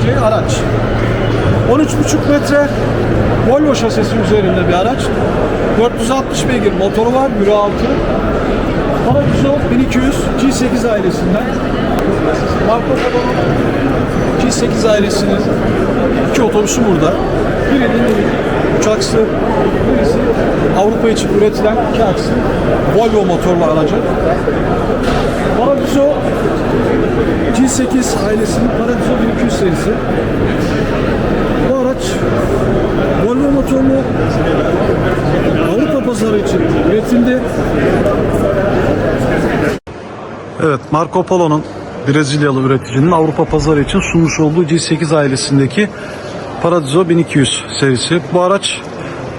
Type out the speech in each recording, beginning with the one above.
bineceği araç. 13,5 metre Volvo şasisi üzerinde bir araç. 460 beygir motoru var, Euro 6. Paradiso 1200 G8 ailesinden. Marco Polo'nun G8 ailesinin iki otobüsü burada. Biri uçaksı, birisi Avrupa için üretilen iki akslı Volvo motorlu aracı. Paradiso G8 ailesinin Paradiso 1200 serisi. Bu araç Volvo motorlu Avrupa pazarı için üretildi. Evet, Marco Polo'nun Brezilyalı üreticinin Avrupa pazarı için sunmuş olduğu G8 ailesindeki Paradiso 1200 serisi. Bu araç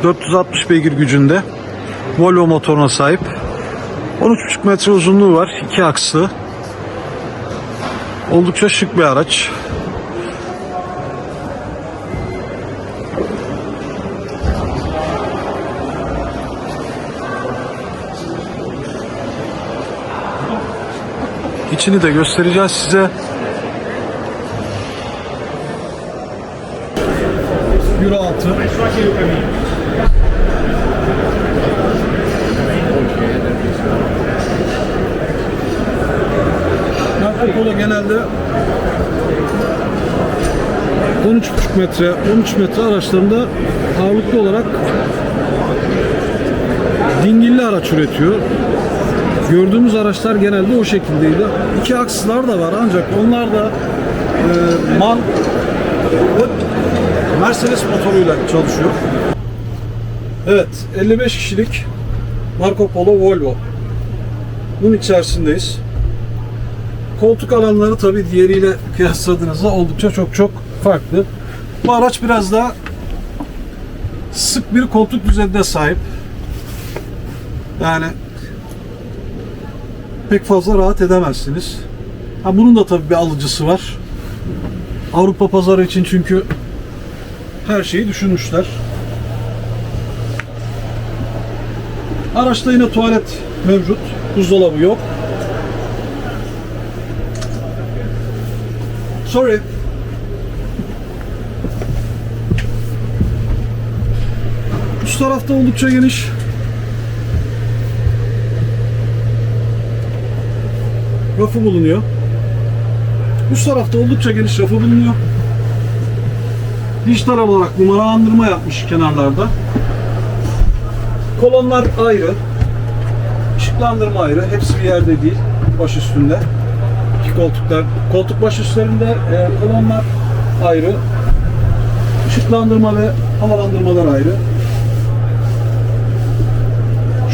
460 beygir gücünde Volvo motoruna sahip. 13,5 metre uzunluğu var. iki akslı. Oldukça şık bir araç. İçini de göstereceğiz size. Euro 6. Polo genelde 13,5 metre, 13 metre araçlarında ağırlıklı olarak dingilli araç üretiyor. Gördüğümüz araçlar genelde o şekildeydi. İki akslar da var ancak onlar da e, ve Mercedes motoruyla çalışıyor. Evet, 55 kişilik Marco Polo Volvo. Bunun içerisindeyiz. Koltuk alanları tabii diğeriyle kıyasladığınızda oldukça çok çok farklı. Bu araç biraz daha sık bir koltuk düzenine sahip. Yani pek fazla rahat edemezsiniz. Ha bunun da tabii bir alıcısı var. Avrupa pazarı için çünkü her şeyi düşünmüşler. Araçta yine tuvalet mevcut. Buzdolabı yok. Sorry. Üst tarafta oldukça geniş. Rafı bulunuyor. Üst tarafta oldukça geniş rafı bulunuyor. Dijital olarak numaralandırma yapmış kenarlarda. Kolonlar ayrı. Işıklandırma ayrı. Hepsi bir yerde değil. Baş üstünde. İki koltuklar. Koltuk baş üstlerinde e, kolonlar ayrı. Işıklandırma ve havalandırmalar ayrı.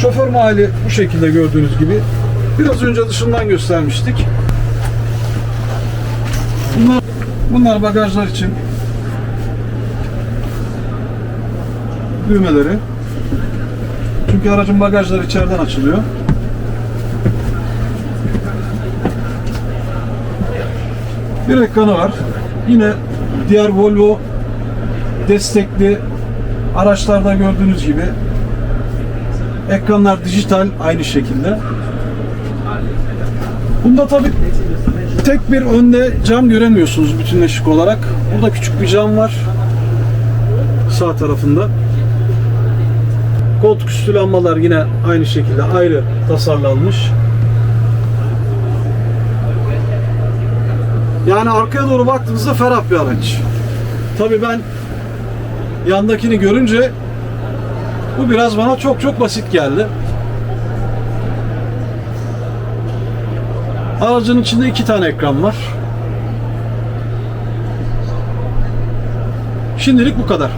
Şoför mahalli bu şekilde gördüğünüz gibi. Biraz önce dışından göstermiştik. Bunlar, bunlar bagajlar için düğmeleri. Çünkü aracın bagajları içeriden açılıyor. Bir ekranı var. Yine diğer Volvo destekli araçlarda gördüğünüz gibi ekranlar dijital aynı şekilde. Bunda tabi tek bir önde cam göremiyorsunuz bütünleşik olarak. Burada küçük bir cam var. Sağ tarafında. Koltuk üstü lambalar yine aynı şekilde ayrı tasarlanmış. Yani arkaya doğru baktığınızda ferah bir araç. Tabi ben yandakini görünce bu biraz bana çok çok basit geldi. Aracın içinde iki tane ekran var. Şimdilik bu kadar.